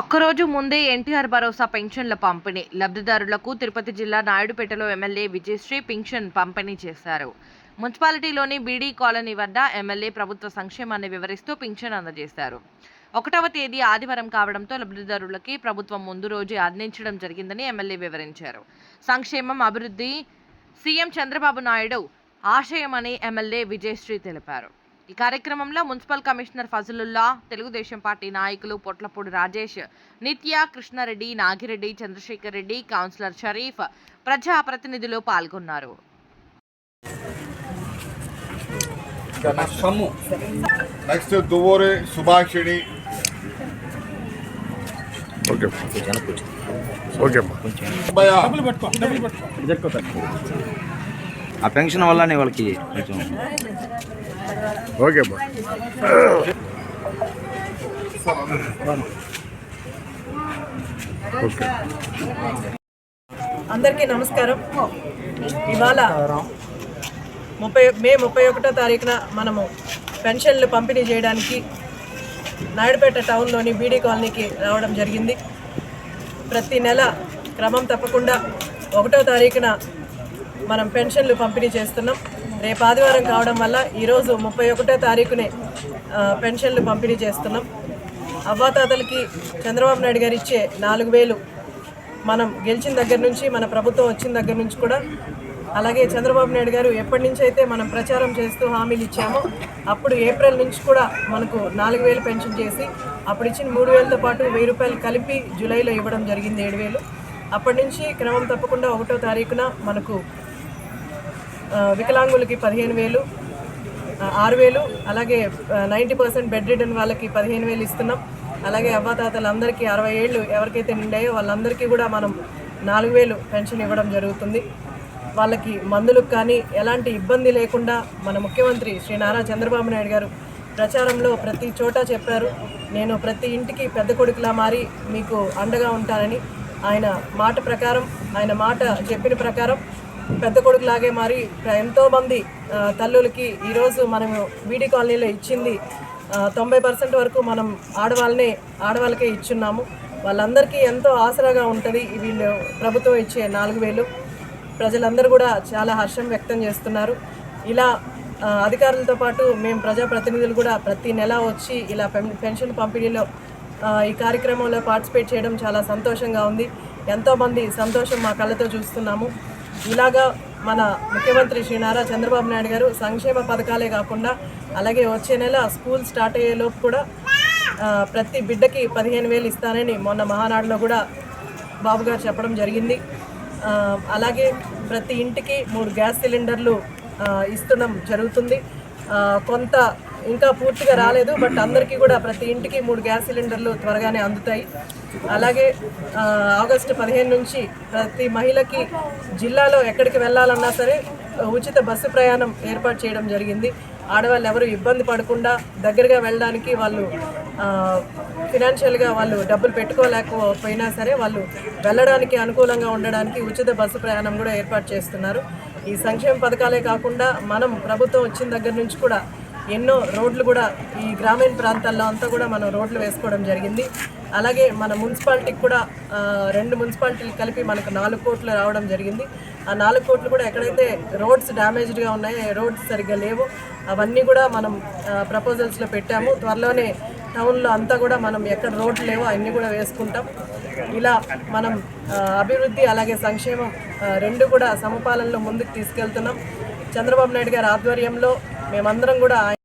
ఒక్కరోజు ముందే ఎన్టీఆర్ భరోసా పెన్షన్ల పంపిణీ. లబ్ధిదారులకు తిరుపతి జిల్లా నాయుడుపేటలో ఎమ్మెల్యే విజయశ్రీ పెన్షన్ పంపిణీ చేశారు. మున్సిపాలిటీలోని బీడీ కాలనీ వద్ద ఎమ్మెల్యే ప్రభుత్వ సంక్షేమాన్ని వివరిస్తూ పింఛన్ అందజేశారు. ఒకటవ తేదీ ఆదివారం కావడంతో లబ్ధిదారులకి ప్రభుత్వం ముందు రోజే అందించడం జరిగిందని ఎమ్మెల్యే వివరించారు. సంక్షేమం అభివృద్ధి సీఎం చంద్రబాబు నాయుడు ఆశయమని ఎమ్మెల్యే విజయశ్రీ తెలిపారు. ఈ కార్యక్రమంలో municipal commissioner Fazalullah Telugu Desam party నాయకులు పొట్లపూడి రాజేష్ నిత్య కృష్ణారెడ్డి నాగిరెడ్డి చంద్రశేఖర్ రెడ్డి కౌన్సిలర్ షరీఫ్ ప్రజా ప్రతినిధులు పాల్గొన్నారు. Sum. Next Duvvuri Subhashini. Okay. Okay అమ్మా. సుబ్బయ్య ఆ పెన్షన్ వల్లనే వాళ్ళకి కొంచెం ఓకే బా ఓకే. అందరికీ నమస్కారం. ఇవాళ ముప్పై మే ముప్పై ఒకటో తారీఖున మనము పెన్షన్లు పంపిణీ చేయడానికి నాయుడుపేట టౌన్లోని బీడీ కాలనీకి రావడం జరిగింది. ప్రతి నెల క్రమం తప్పకుండా ఒకటో తారీఖున మనం పెన్షన్లు పంపిణీ చేస్తున్నాం. రేపు ఆదివారం కావడం వల్ల ఈరోజు ముప్పై ఒకటో తారీఖునే పెన్షన్లు పంపిణీ చేస్తున్నాం. అవ్వాతాతలకి చంద్రబాబు నాయుడు గారు ఇచ్చే నాలుగు వేలు మనం గెలిచిన దగ్గర నుంచి మన ప్రభుత్వం వచ్చిన దగ్గర నుంచి కూడా. అలాగే చంద్రబాబు నాయుడు గారు ఎప్పటి నుంచి అయితే మనం ప్రచారం చేస్తూ హామీలు ఇచ్చామో అప్పుడు ఏప్రిల్ నుంచి కూడా మనకు నాలుగు వేలు పెన్షన్ చేసి అప్పుడు ఇచ్చిన మూడు వేలతో పాటు వెయ్యి రూపాయలు కలిపి జూలైలో ఇవ్వడం జరిగింది ఏడు వేలు. అప్పటి నుంచి క్రమం తప్పకుండా ఒకటో తారీఖున మనకు వికలాంగులకి పదిహేను వేలు ఆరు వేలు అలాగే నైంటీ పర్సెంట్ బెడ్ రిటర్న్ వాళ్ళకి పదిహేను వేలు ఇస్తున్నాం. అలాగే అవ్వాతాతలందరికీ అరవై ఏళ్ళు ఎవరికైతే నిండాయో వాళ్ళందరికీ కూడా మనం నాలుగు వేలు పెన్షన్ ఇవ్వడం జరుగుతుంది. వాళ్ళకి మందులకు కానీ ఎలాంటి ఇబ్బంది లేకుండా మన ముఖ్యమంత్రి శ్రీ నారా చంద్రబాబు నాయుడు గారు ప్రచారంలో ప్రతి చోట చెప్పారు. నేను ప్రతి ఇంటికి పెద్ద కొడుకులా మారి మీకు అండగా ఉంటానని ఆయన మాట ప్రకారం ఆయన మాట చెప్పిన ప్రకారం పెద్ద కొడుకులాగే మారి ఎంతోమంది తల్లులకి ఈరోజు మనము బీడీ కాలనీలో ఇచ్చింది. తొంభై పర్సెంట్ వరకు మనం ఆడవాళ్ళనే ఆడవాళ్ళకే ఇచ్చున్నాము. వాళ్ళందరికీ ఎంతో ఆసరాగా ఉంటుంది వీళ్ళు ప్రభుత్వం ఇచ్చే నాలుగు వేలు. ప్రజలందరూ కూడా చాలా హర్షం వ్యక్తం చేస్తున్నారు. ఇలా అధికారులతో పాటు మేము ప్రజాప్రతినిధులు కూడా ప్రతి నెల వచ్చి ఇలా పెన్- పెన్షన్ పంపిణీలో ఈ కార్యక్రమంలో పార్టిసిపేట్ చేయడం చాలా సంతోషంగా ఉంది. ఎంతోమంది సంతోషం మా కళ్ళతో చూస్తున్నాము. ఇలాగా మన ముఖ్యమంత్రి శ్రీ నారా చంద్రబాబు నాయుడు గారు సంక్షేమ పథకాలే కాకుండా అలాగే వచ్చే నెల స్కూల్ స్టార్ట్ అయ్యేలోపు కూడా ప్రతి బిడ్డకి పదిహేను వేలు ఇస్తానని మొన్న మహానాడులో కూడా బాబు గారు చెప్పడం జరిగింది. అలాగే ప్రతి ఇంటికి మూడు గ్యాస్ సిలిండర్లు ఆ, ఇస్తడం జరుగుతుంది. కొంత ఇంకా పూర్తిగా రాలేదు బట్ అందరికీ కూడా ప్రతి ఇంటికి మూడు గ్యాస్ సిలిండర్లు త్వరగానే అందుతాయి. అలాగే ఆగస్టు పదిహేను నుంచి ప్రతి మహిళకి జిల్లాలో ఎక్కడికి వెళ్ళాలన్నా సరే ఉచిత బస్సు ప్రయాణం ఏర్పాటు చేయడం జరిగింది. ఆడవాళ్ళు ఎవరు ఇబ్బంది పడకుండా దగ్గరగా వెళ్ళడానికి వాళ్ళు ఫినాన్షియల్గా వాళ్ళు డబ్బులు పెట్టుకోలేకపోయినా సరే వాళ్ళు వెళ్ళడానికి అనుకూలంగా ఉండడానికి ఉచిత బస్సు ప్రయాణం కూడా ఏర్పాటు చేస్తున్నారు. ఈ సంక్షేమ పథకాలే కాకుండా మనం ప్రభుత్వం వచ్చిన దగ్గర నుంచి కూడా ఎన్నో రోడ్లు కూడా ఈ గ్రామీణ ప్రాంతాల్లో అంతా కూడా మనం రోడ్లు వేసుకోవడం జరిగింది. అలాగే మన మున్సిపాలిటీకి కూడా రెండు మున్సిపాలిటీలు కలిపి మనకు నాలుగు కోట్లు రావడం జరిగింది. ఆ నాలుగు కోట్లు కూడా ఎక్కడైతే రోడ్స్ డ్యామేజ్డ్గా ఉన్నాయో రోడ్స్ సరిగ్గా లేవో అవన్నీ కూడా మనం ప్రపోజల్స్లో పెట్టాము. త్వరలోనే టౌన్లో అంతా కూడా మనం ఎక్కడ రోడ్లు లేవో అన్నీ కూడా వేసుకుంటాం. ఇలా మనం అభివృద్ధి అలాగే సంక్షేమం రెండు కూడా సమపాలనలో ముందుకు తీసుకెళ్తున్నాం. చంద్రబాబు నాయుడు గారి ఆధ్వర్యంలో మేమందరం కూడా